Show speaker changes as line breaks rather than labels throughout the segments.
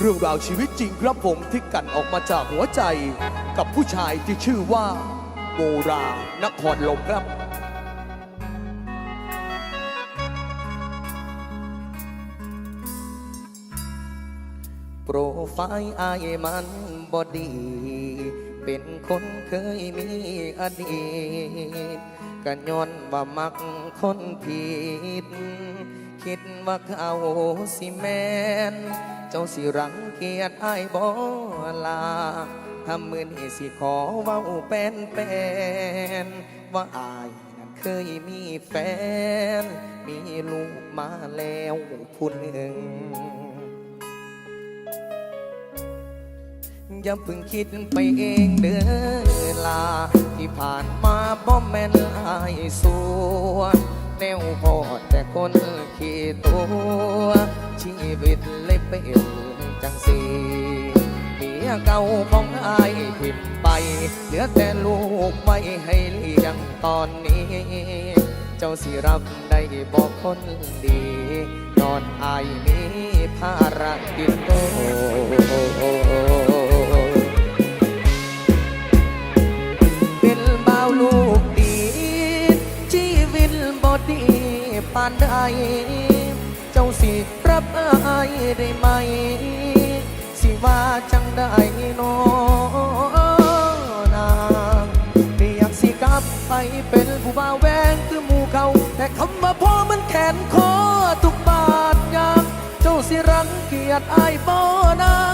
เรื่องราวชีวิตจริงครับผมที่กันออกมาจากหัวใจ กับผู้ชายที่ชื่อว่าโมรานครลมครับ
โปรไฟล์อายมันบอดี เป็นคนเคยมีอดีตกันย้อนว่ามักคนผิด คิดว่าเขาสิแมน เจ้าสิรังเกียจอายบอลาทำมือนี่สิขอเว้าเป็นเป็นว่าอายนั้นเคยมีแฟน มีลูกมาแล้วผู้หนึ่ง อย่าเพิ่งคิดไปเองเด้อลา ที่ผ่านมาบ่แม่นอายสัวแนวพอดแต่คนขี้ตัว ชีวิตเลยเป็นจังสีเมียเก่าของอายผิดไป เหลือแต่ลูกไว้ให้เลี้ยงตอนนี้ เจ้าสิรับได้บอกคนดี นอนอายมีภารกิจโต ดีปานใดเจ้าสิรับอายได้ไหม สิว่าจังได้น้อนางไม่อยากสิกลับไปเป็นผู้บ่าวแวงคือหมู่เขาแต่คำว่าพ่อมันแขนคอทุกบาทยามเจ้าสิรังเกียจอายบ่นาง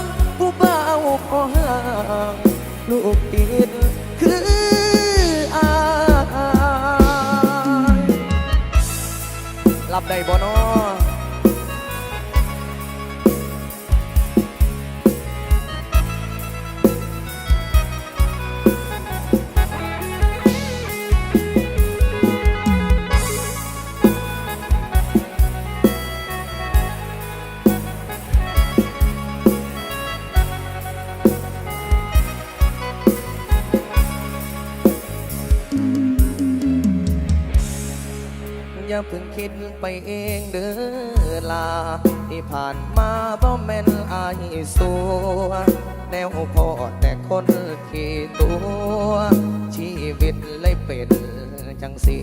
ได้บ่นอ อย่าเพิ่งคิดไปเองเด้อลา ที่ผ่านมาบ่แม่นอายสัวแนวพอแต่คนขี้ตัว ชีวิตเลยเป็นจังสี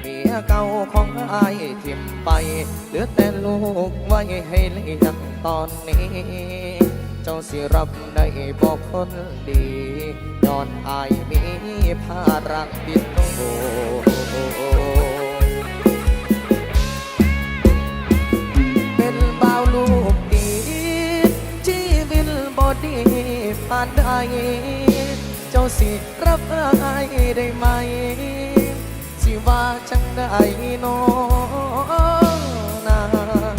เมียเก่าของอายทิมไป เหลือแต่ลูกไว้ให้เลี้ยงตอนนี้ เจ้าสิรับได้บอกคนดีย้อนอายมีภารกิจโตเป็น ผ่านใดเจ้าสิรับอายได้ไหม สิว่าจังได้น้องนาง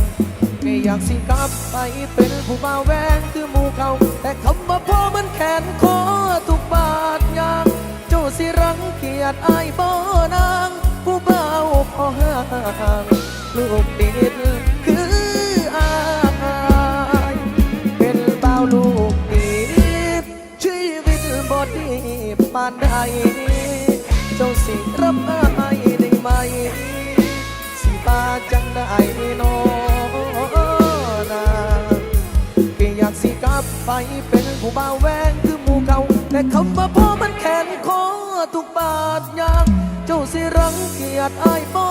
ไม่อยากสิกลับไปเป็นผู้บ่าวแวงคือหมู่เขาแต่คำว่าพ่อมันแขนคอทุกบาทยางเจ้าสิรังเกียจอายบ่ บ่ดีปานใดเจ้าสิรับอายได้ไหม สิบาจังได้นอนาก็อยากสิกลับไปเป็นผู้บ่าวแวงคือหมู่เขาแต่คำว่าพ่อมันแขนคอทุกบาทยางเจ้าสิรังเกียจอายบ่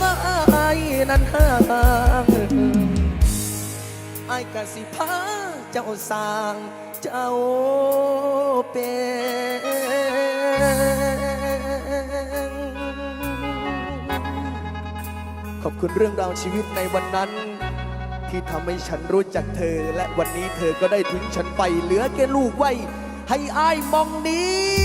ว่าอายนั้นห่างอายกะสิพาเจ้าสร้างเจ้าเป็น
ขอบคุณเรื่องราวชีวิตในวันนั้น ที่ทำให้ฉันรู้จักเธอ และวันนี้เธอก็ได้ทิ้งฉันไปเหลือแค่ลูกไว้ ให้อ้ายมองนี้